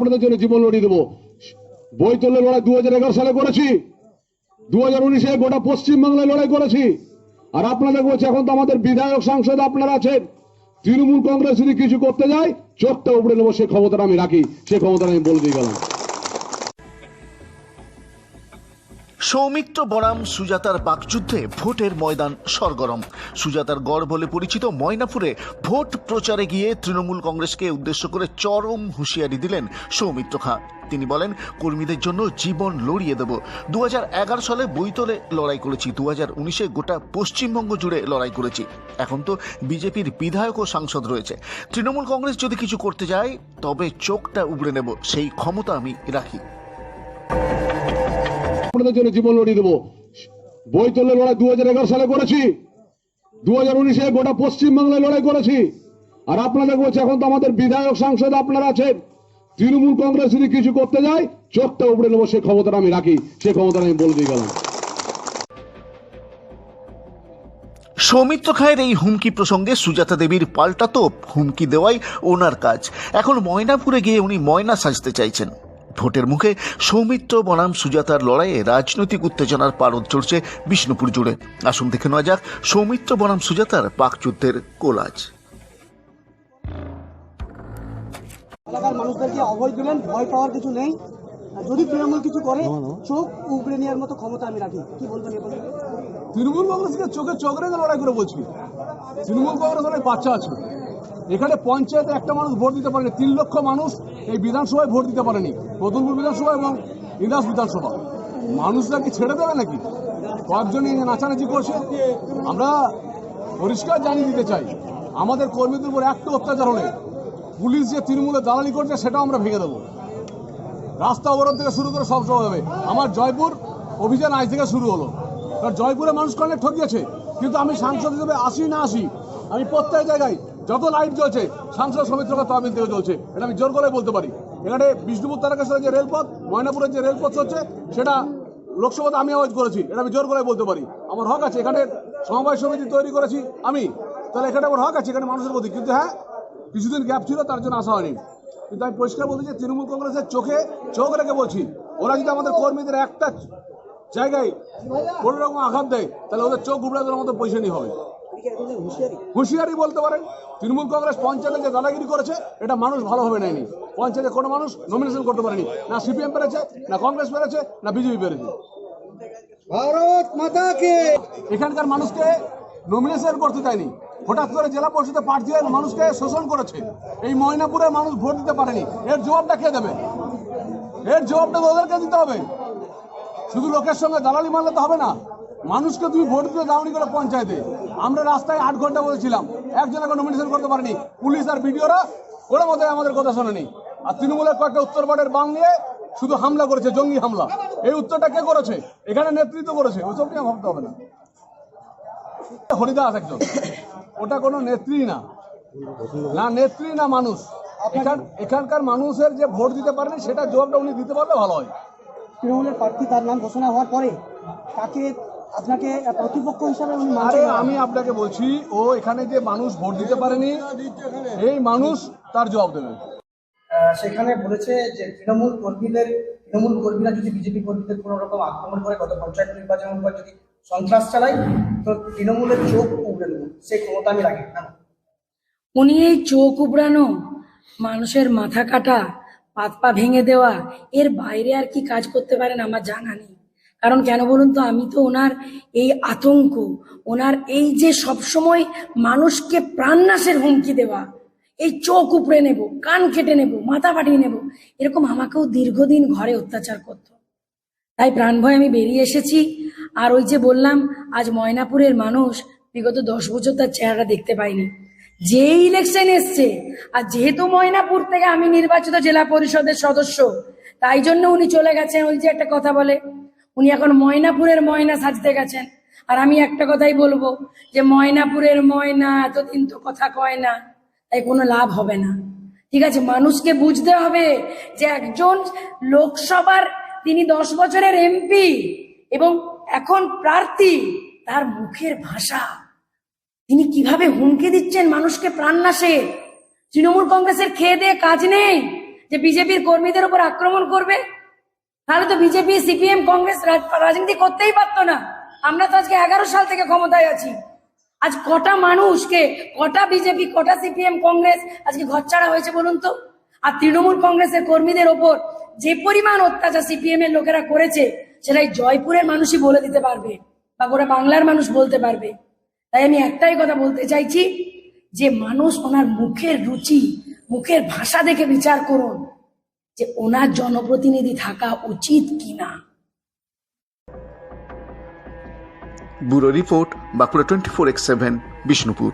আপনাদের জন্য জীবন লড়িয়ে দেবো। বই তোলে লড়াই দু হাজার এগারো সালে করেছি। দু হাজার উনিশে গোটা পশ্চিমবাংলায় লড়াই করেছি। আর আপনাদের বলছি, এখন তো আমাদের বিধায়ক সাংসদ আপনারা আছেন। তৃণমূল কংগ্রেস যদি কিছু করতে যায়, চোখটা উপরে নেব, সে ক্ষমতাটা আমি রাখি। সে ক্ষমতাটা আমি বলে দিয়ে গেলাম। সৌমিত্র বনাম সুজাতার বাকযুদ্ধে ভোটের ময়দান সরগরম। সুজাতার গড় বলে পরিচিত ময়নাপুরে ভোট প্রচারে গিয়ে তৃণমূল কংগ্রেসকে উদ্দেশ্য করে চরম হুঁশিয়ারি দিলেন সৌমিত্র খাঁ। তিনি বলেন, কর্মীদের জন্য জীবন লড়িয়ে দেব। দু হাজার এগারো সালে বইতলে লড়াই করেছি দু হাজার উনিশে গোটা পশ্চিমবঙ্গ জুড়ে লড়াই করেছি। এখন তো বিজেপির বিধায়ক ও সাংসদ রয়েছে। তৃণমূল কংগ্রেস যদি কিছু করতে যায়, তবে চোখটা উবড়ে নেব, সেই ক্ষমতা আমি রাখি। আপনাদের জন্য জীবন লড়িয়ে দেবো। বই তোলে লড়াই দু হাজার এগারো সালে করেছি। দু হাজার উনিশে গোটা পশ্চিমবাংলায় লড়াই করেছি। আর আপনাদের বলছি, এখন তো আমাদের বিধায়ক সাংসদ আপনারা আছেন। তৃণমূল কংগ্রেস যদি কিছু করতে যায়, চোখটা উপড়ে নেব, সে ক্ষমতাটা আমি রাখি, সে ক্ষমতাটা আমি বলে দিয়ে গেলাম। সৌমিত্র খায়ের এই হুমকি প্রসঙ্গে সুজাতা দেবীর পাল্টা তোপ, হুমকি দেওয়াই ওনার কাজ। এখন ময়নাপুরে গিয়ে উনি ময়না সাজতে চাইছেন। ভোটের মুখে সৌমিত্র বনাম সুজাতার লড়াইয়ে রাজনৈতিক উত্তেজনার পারদ চড়ছে বিষ্ণুপুর জুড়ে। আসুন দেখে নেওয়া যাক সৌমিত্র বনাম সুজাতার পাকযুদ্ধের কোলাজ। এলাকার মানুষদেরকে অভয় দিলেন ভয় পাওয়ার কিছু নেই। যদি তৃণমূল কিছু করে চোখ উগড়ে নেওয়ার মতো ক্ষমতা আমি রাখি। কি বলবেন তৃণমূল কংগ্রেসকে চোখে চোখ রেখে লড়াই করে বলছি। তৃণমূল কংগ্রেস অনেক বাচ্চা আছে। এখানে পঞ্চায়েতে একটা মানুষ ভোট দিতে পারেনি, তিন লক্ষ মানুষ এই বিধানসভায় ভোট দিতে পারেনি, প্রতুলপুর বিধানসভা এবং ইন্দাস বিধানসভা। মানুষরা কি ছেড়ে দেবে নাকি? কয়েকজনই নাচানাচি করছে। আমরা পরিষ্কার জানিয়ে দিতে চাই, আমাদের কর্মীদের উপর একটু অত্যাচার হলে পুলিশ যে তৃণমূলে দালালি করছে সেটাও আমরা ভেঙে দেবো। রাস্তা অবরোধ থেকে শুরু করে সব সময় হবে। আমার জয়পুর অভিযান আজ থেকে শুরু হলো। কারণ জয়পুরে মানুষ অনেক ঠকিয়েছে। কিন্তু আমি সাংসদ হিসেবে আসি না আসি, আমি প্রত্যেক জায়গায় যত লাইট জ্বলছে সাংসদ সমিত্রকা তহবিল থেকে চলছে। এটা আমি জোর করে বলতে পারি। এখানে বিষ্ণুপুর তারকেশ্বরের যে রেলপথ, ময়নাপুরের যে রেলপথ হচ্ছে সেটা লোকসভাতে আমি আওয়াজ করেছি। এটা আমি জোর করে বলতে পারি। আমার হক আছে, এখানে সমবায় সমিতি তৈরি করেছি আমি। তাহলে এখানে আমার হক আছে, এখানে মানুষের প্রতি কিন্তু হ্যাঁ কিছুদিন গ্যাপ ছিল, তার জন্য আসা হয়নি। কিন্তু আমি পরিষ্কার বলতে যে তৃণমূল কংগ্রেসের চোখে চোখ রেখে বলছি, ওরা যদি আমাদের কর্মীদের একটা জায়গায় কোনো রকম আঘাত দেয়, তাহলে ওদের চোখ উবড়ে দেওয়ার মতো পয়সানি হবে। হুঁশিয়ারি? বলতে পারেন তৃণমূল কংগ্রেস পঞ্চায়েতে যে দাদাগিরি করেছে এটা মানুষ ভালোভাবে নেয়নি। পঞ্চায়েতে কোনো মানুষ নমিনেশন করতে পারেনি। না সিপিএম পেরেছে না কংগ্রেস পেরেছে না বিজেপি পেরেছে। ভারত মাতাকে। এখানকার মানুষকে নমিনেশন করতে দেয়নি। হঠাৎ করে জেলা পরিষদে প্রার্থী মানুষকে শোষণ করেছে। এই ময়নাপুরে মানুষ ভোট দিতে পারেনি। এর জবাবটা কে দেবে? এর জবাবটা ওদেরকে দিতে হবে। শুধু লোকের সঙ্গে দালালি মারলে তো হবে না। মানুষকে তুমি ভোট দিতে দাওনি করে পঞ্চায়েতে। আমরা রাস্তায় আট ঘণ্টা বলেছিলাম। বসেছিলাম একজনকে নমিনেশন করতে পারিনি। পুলিশ আর বিডিওরা কোনো মতে আমাদের কথা শোনেনি। আর তৃণমূলের কয়েকটা উত্তরপাড়ের বাং নিয়ে শুধু হামলা করেছে, জঙ্গি হামলা। এই উত্তরটা কে করেছে? এখানে নেতৃত্ব করেছে। ওইসব নিয়ে ভাবতে হবে না। হরিদাস একজন। ওটা কোনো নেত্রী না। না, নেত্রী না, মানুষ। এখান এখানকার মানুষের যে ভোট দিতে পারেনি, সেটা জবাবটা উনি দিতে পারলে ভালো হয়। তৃণমূলের প্রার্থী তার নাম ঘোষণা হওয়ার পরে তাকে আপনাকে প্রতিপক্ষ হিসাবে উনি আরে আমি আপনাকে বলছি ও এখানে যে মানুষ ভোট দিতে পারেনি এই মানুষ তার জবাব দেবে। সেখানে বলেছে যে তৃণমূল কর্মীদের তৃণমূল কর্মীরা যদি বিজেপি কর্মীদের কোনো রকম আক্রমণ করে গত পঞ্চায়েত নির্বাচনের পর যদি সন্ত্রাস চালায় তো তৃণমূলের চোখ উগড়ে দেবো সেই ক্ষমতা আমি রাখি কেন উনি এই চোখ উবড়ানো মানুষের মাথা কাটা পাত পা ভেঙে দেওয়া এর বাইরে আর কি কাজ করতে পারেন আমার জানা নেই। কারণ কেন বলুন তো, আমি তো ওনার এই আতঙ্ক, ওনার এই যে সবসময় মানুষকে প্রাণনাশের হুমকি দেওয়া, এই চোখ উপড়ে নেব, কান কেটে নেব, মাথা ফাটিয়ে নেব, এরকম আমাকেও দীর্ঘদিন ঘরে অত্যাচার করতো। তাই প্রাণ ভয় আমি বেরিয়ে এসেছি, আর ওই যে বললাম, আজ ময়নাপুরের মানুষ বিগত দশ বছর তার চেহারা দেখতে পাইনি। যে ইলেকশন এসছে, আর যেহেতু ময়নাপুর থেকে আমি নির্বাচিত জেলা পরিষদের সদস্য, তাই জন্য উনি চলে গেছেন, ওই যে একটা কথা বলে উনি এখন ময়নাপুরের ময়না সাজতে গেছেন। আর আমি একটা কথাই বলব যে ময়নাপুরের ময়না এতদিন তো কথা কয় না, তাই কোনো লাভ হবে না। ঠিক আছে, মানুষকে বুঝতে হবে যে একজন লোকসভার তিনি দশ বছরের এমপি এবং এখন প্রার্থী, তার মুখের ভাষা। তিনি কীভাবে হুমকি দিচ্ছেন মানুষকে প্রাণনাশে? তৃণমূল কংগ্রেসের খেয়ে দিয়ে কাজ নেই যে বিজেপির কর্মীদের উপর আক্রমণ করবে? তাহলে তো বিজেপি, সিপিএম, কংগ্রেস রাজনীতি করতেই পারতো না। আমরা তো আজকে এগারো সাল থেকে ক্ষমতায় আছি। আজ কটা মানুষকে, কটা বিজেপি, কটা সিপিএম, কংগ্রেস আজকে ঘরছাড়া হয়েছে বলুন তো? আর তৃণমূল কংগ্রেসের কর্মীদের ওপর যে পরিমাণ অত্যাচার সিপিএম এর লোকেরা করেছে সেটাই জয়পুরের মানুষই বলে দিতে পারবে বা গোটা বাংলার মানুষ বলতে পারবে। তাই আমি একটাই কথা বলতে চাইছি যে মানুষ ওনার মুখের রুচি, মুখের ভাষা দেখে বিচার করুন। যে ওনার জনপ্রতিনিধি থাকা উচিত কিনা। Bureau report Bankura twenty four X seven Bishnupur.